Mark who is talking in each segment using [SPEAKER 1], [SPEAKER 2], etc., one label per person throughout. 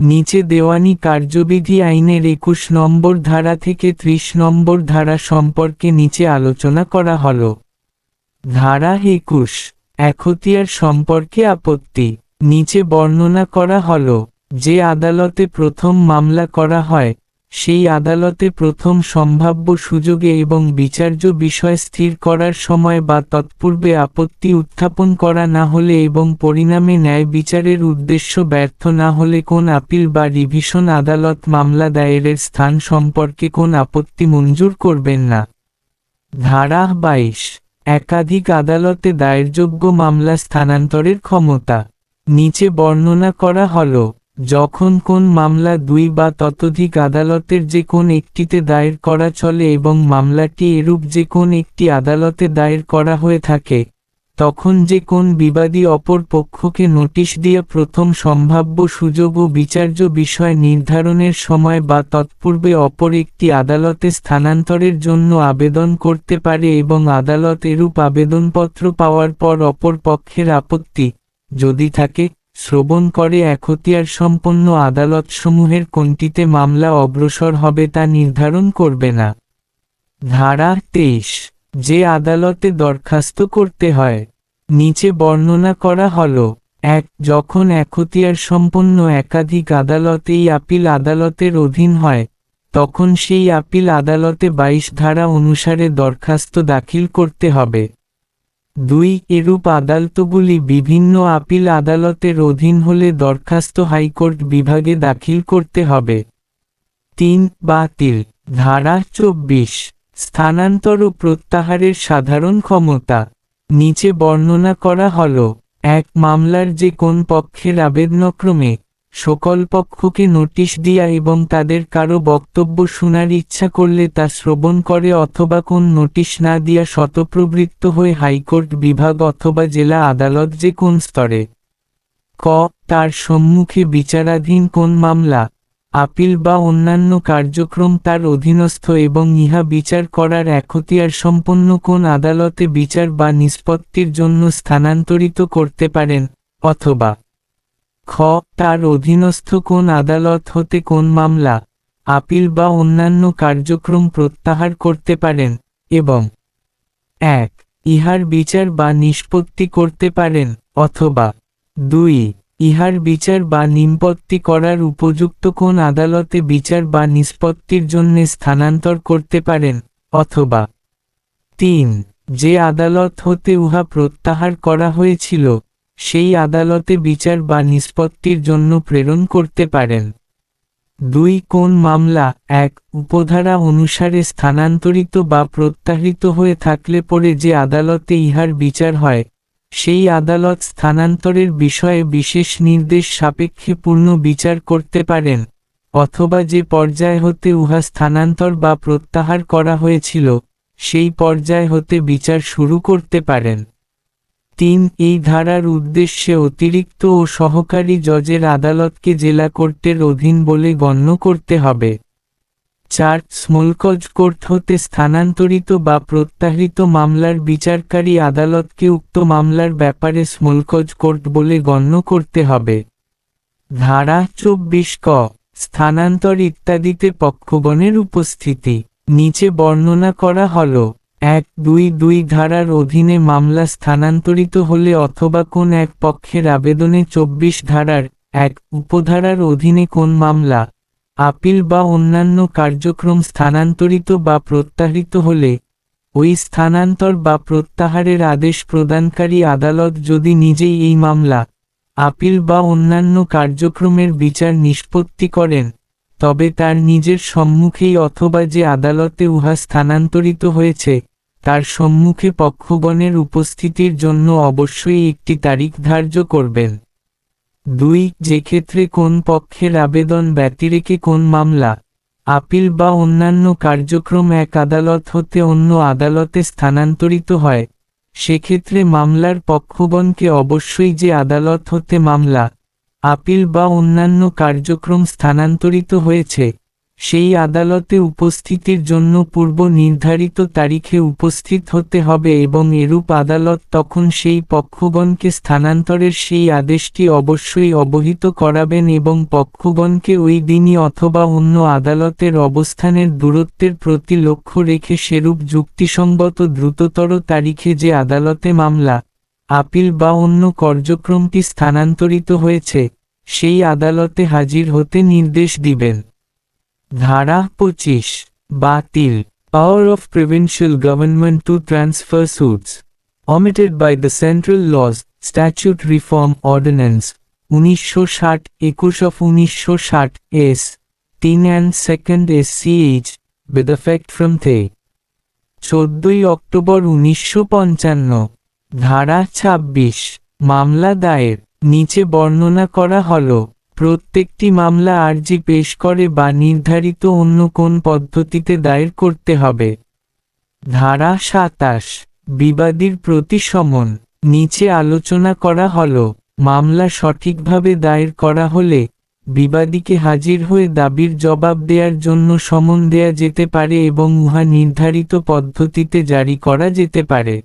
[SPEAKER 1] নিচে দেওয়ানি কার্যবিধি আইনের একুশ নম্বর ধারা থেকে ত্রিশ নম্বর ধারা সম্পর্কে নিচে আলোচনা করা হল। ধারা একুশ এখতিয়ার সম্পর্কে আপত্তি, নিচে বর্ণনা করা হল, যে আদালতে প্রথম মামলা করা হয় সেই আদালতে প্রথম সম্ভাব্য সুযোগে এবং বিচার্য বিষয় স্থির করার সময় বা তৎপূর্বে আপত্তি উত্থাপন করা না হলে এবং পরিণামে ন্যায় বিচারের উদ্দেশ্য ব্যর্থ না হলে কোন আপিল বা রিভিশন আদালত মামলা দায়েরের স্থান সম্পর্কে কোন আপত্তি মঞ্জুর করবেন না। ধারা বাইশ। একাধিক আদালতে দায়েরযোগ্য মামলা স্থানান্তরের ক্ষমতা। নিচে বর্ণনা করা হল যখন কোন মামলা দুই বা ততোধিক আদালতের যে কোন একটিতে দায়ের করা চলে এবং মামলাটি এরূপ যে কোন একটি আদালতে দায়ের করা হয়ে থাকে, তখন যে কোন বিবাদী অপর পক্ষকে নোটিশ দিয়ে প্রথম সম্ভাব্য সুযোগ ও বিচার্য বিষয় নির্ধারণের সময় বা তৎপূর্বে অপর একটি আদালতে স্থানান্তরের জন্য আবেদন করতে পারে এবং আদালত এরূপ আবেদনপত্র পাওয়ার পর অপর পক্ষের আপত্তি যদি থাকে শ্রবণ করে একতিয়ার সম্পন্ন আদালতসমূহের কোনটিতে মামলা অগ্রসর হবে তা নির্ধারণ করবে না। ধারা তেইশ। যে আদালতে দরখাস্ত করতে হয়, নিচে বর্ণনা করা হল, এক, যখন একতিয়ার সম্পন্ন একাধিক আদালতে এই আপিল আদালতের অধীন হয়, তখন সেই আপিল আদালতে ২২ ধারা অনুসারে দরখাস্ত দাখিল করতে হবে। দুই এরূপ আদালতগুলি বিভিন্ন আপিল আদালতের অধীন হলে দরখাস্ত হাইকোর্ট বিভাগে দাখিল করতে হবে। তিন, বাতিল। ধারা চব্বিশ। স্থানান্তর ও প্রত্যাহারের সাধারণ ক্ষমতা। নিচে বর্ণনা করা হল, এক, মামলার যে কোন পক্ষের আবেদনক্রমে সকল পক্ষকে নোটিশ দিয়া এবং তাদের কারও বক্তব্য শোনার ইচ্ছা করলে তা শ্রবণ করে অথবা কোন নোটিশ না দিয়া শতপ্রবৃত্ত হয়ে হাইকোর্ট বিভাগ অথবা জেলা আদালত যে কোন স্তরে। ক, তার সম্মুখে বিচারাধীন কোন মামলা, আপিল বা অন্যান্য কার্যক্রম তার অধীনস্থ এবং ইহা বিচার করার একতিয়ার সম্পন্ন কোন আদালতে বিচার বা নিষ্পত্তির জন্য স্থানান্তরিত করতে পারেন, অথবা খ, তার অধীনস্থ কোন আদালত হতে কোন মামলা, আপিল বা অন্যান্য কার্যক্রম প্রত্যাহার করতে পারেন, এবং এক, ইহার বিচার বা নিষ্পত্তি করতে পারেন, অথবা দুই, ইহার বিচার বা নিম্পত্তি করার উপযুক্ত কোন আদালতে বিচার বা নিষ্পত্তির জন্য স্থানান্তর করতে পারেন, অথবা তিন, যে আদালত হতে উহা প্রত্যাহার করা হয়েছিল সেই আদালতে বিচার বা নিষ্পত্তির জন্য প্রেরণ করতে পারেন। দুই কোন মামলা? এক, উপধারা অনুসারে স্থানান্তরিত বা প্রত্যাহৃত হয়ে থাকলে পরে যে আদালতে ইহার বিচার হয়, সেই আদালত স্থানান্তরের বিষয়ে বিশেষ নির্দেশ সাপেক্ষে পূর্ণ বিচার করতে পারেন, অথবা যে পর্যায় হতে উহা স্থানান্তর বা প্রত্যাহার করা হয়েছিল, সেই পর্যায় হতে বিচার শুরু করতে পারেন। তিন, এই ধারার উদ্দেশ্যে অতিরিক্ত ও সহকারী জজের আদালতকে জেলা কোর্টের অধীন বলে গণ্য করতে হবে। চার, স্মলকজ কোর্ট হতে স্থানান্তরিত বা প্রত্যাহৃত মামলার বিচারকারী আদালতকে উক্ত মামলার ব্যাপারে স্মলকজ কোর্ট বলে গণ্য করতে হবে। ধারা চব্বিশ ক, স্থানান্তর ইত্যাদিতে পক্ষগণের উপস্থিতি। নিচে বর্ণনা করা হল এক দুই দুই ধারার অধীনে মামলা স্থানান্তরিত হলে অথবা কোন এক পক্ষের আবেদনে চব্বিশ ধারার এক উপধারার অধীনে কোন মামলা, আপিল বা অন্যান্য কার্যক্রম স্থানান্তরিত বা প্রত্যাহৃত হলে, ওই স্থানান্তর বা প্রত্যাহারের আদেশ প্রদানকারী আদালত যদি নিজেই এই মামলা, আপিল বা অন্যান্য কার্যক্রমের বিচার নিষ্পত্তি করেন, তবে তার নিজের সম্মুখেই অথবা যে আদালতে উহা স্থানান্তরিত হয়েছে তার সম্মুখে পক্ষগণের উপস্থিতির জন্য অবশ্যই একটি তারিখ ধার্য করবেন। দুই, যে ক্ষেত্রে কোন পক্ষের আবেদন ব্যতিরেকে কোন মামলা, আপিল বা অন্যান্য কার্যক্রম এক আদালত হতে অন্য আদালতে স্থানান্তরিত হয়, সেক্ষেত্রে মামলার পক্ষগণকে অবশ্যই যে আদালত হতে মামলা, আপিল বা অন্যান্য কার্যক্রম স্থানান্তরিত হয়েছে সেই আদালতে উপস্থিতির জন্য পূর্ব নির্ধারিত তারিখে উপস্থিত হতে হবে এবং এরূপ আদালত তখন সেই পক্ষগণকে স্থানান্তরের সেই আদেশটি অবশ্যই অবহিত করাবেন এবং পক্ষগণকে ওই দিনই অথবা অন্য আদালতের অবস্থানের দূরত্বের প্রতি লক্ষ্য রেখে সেরূপ যুক্তিসঙ্গত দ্রুততর তারিখে যে আদালতে মামলা, আপিল বা অন্য কার্যক্রমটি স্থানান্তরিত হয়েছে, সেই আদালতে হাজির হতে নির্দেশ দিবেন। ধারা পঁচিশ বাতিল power of provincial government to transfer suits omitted by the Central Laws, Statute Reform Ordinance, উনিশশো ষাট একুশ অফ উনিশশো ষাট এস তিন and second S CH with effect from the চোদ্দই অক্টোবর উনিশশো পঞ্চান্ন ধারা ছাব্বিশ মামলা দায়ের নিচে বর্ণনা করা হল। প্রত্যেকটি মামলা আর্জি পেশ করে বা নির্ধারিত অন্য কোন পদ্ধতিতে দায়ের করতে হবে। ধারা সাতাশ, বিবাদীর প্রতি সমন নিচে আলোচনা করা হল, মামলা সঠিকভাবে দায়ের করা হলে, বিবাদীকে হাজির হয়ে দাবির জবাব দেওয়ার জন্য সমন দেয়া যেতে পারে এবং উহা নির্ধারিত পদ্ধতিতে জারি করা যেতে পারে।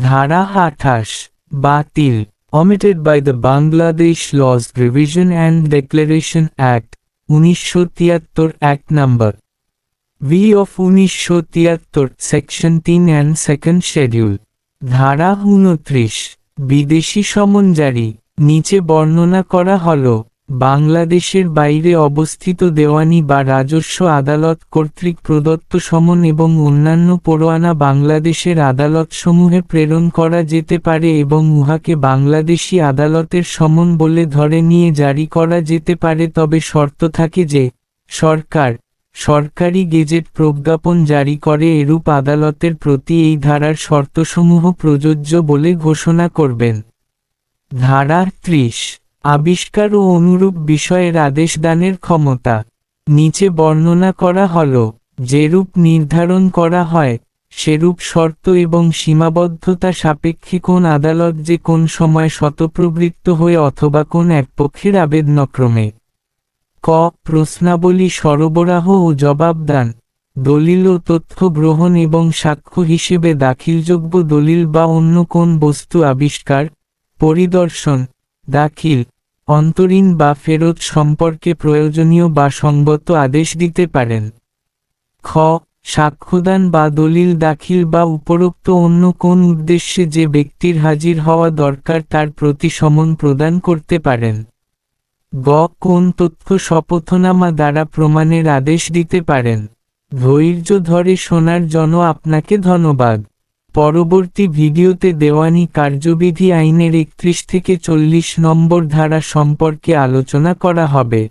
[SPEAKER 1] ধারা আঠাশ, বাতিল। Omitted by the Bangladesh Laws Revision and Declaration Act উনিশশো তিয়াত্তর Act number ভি অফ উনিশশো তিয়াত্তর সেকশন তিন অ্যান্ড সেকেন্ড শেডিউল ধারা উনত্রিশ বিদেশি সমন জারি, নিচে বর্ণনা করা হল। বাংলাদেশের বাইরে অবস্থিত দেওয়ানি বা রাজস্ব আদালত কর্তৃক প্রদত্ত সমন এবং অন্যান্য পরোয়ানা বাংলাদেশের আদালতসমূহে প্রেরণ করা যেতে পারে এবং উহাকে বাংলাদেশি আদালতের সমন বলে ধরে নিয়ে জারি করা যেতে পারে। তবে শর্ত থাকে যে, সরকার, সরকারি গেজেট প্রজ্ঞাপন জারি করে এরূপ আদালতের প্রতি এই ধারার শর্তসমূহ প্রযোজ্য বলে ঘোষণা করবেন। ধারা ত্রিশ আবিষ্কার ও অনুরূপ বিষয়ের আদেশ দানের ক্ষমতা। নিচে বর্ণনা করা হল, যেরূপ নির্ধারণ করা হয়, সেরূপ শর্ত এবং সীমাবদ্ধতা সাপেক্ষে কোন আদালত যে কোন সময় শতপ্রবৃত্ত হয়ে অথবা কোন এক পক্ষের আবেদনক্রমে। ক. প্রশ্নাবলী সরবরাহ ও জবাবদান। দলিল ও তথ্য গ্রহণ এবং সাক্ষ্য হিসেবে দাখিলযোগ্য দলিল বা অন্য কোন বস্তু আবিষ্কার, পরিদর্শন, দাখিল। অন্তরীণ বা ফেরত সম্পর্কে প্রয়োজনীয় বা সঙ্গত আদেশ দিতে পারেন। খ. সাক্ষ্যদান বা দলিল দাখিল বা উপরোক্ত অন্য কোন উদ্দেশ্যে যে ব্যক্তির হাজির হওয়া দরকার তার প্রতি সমন প্রদান করতে পারেন। গ. কোন তথ্য শপথনামা দ্বারা প্রমাণের আদেশ দিতে পারেন। ধৈর্য ধরে শোনার জন্য আপনাকে ধন্যবাদ। পরবর্তী ভিডিওতে দেওয়ানি কার্যবিধি আইনের একত্রিশ থেকে চল্লিশ নম্বর ধারা সম্পর্কে আলোচনা করা হবে।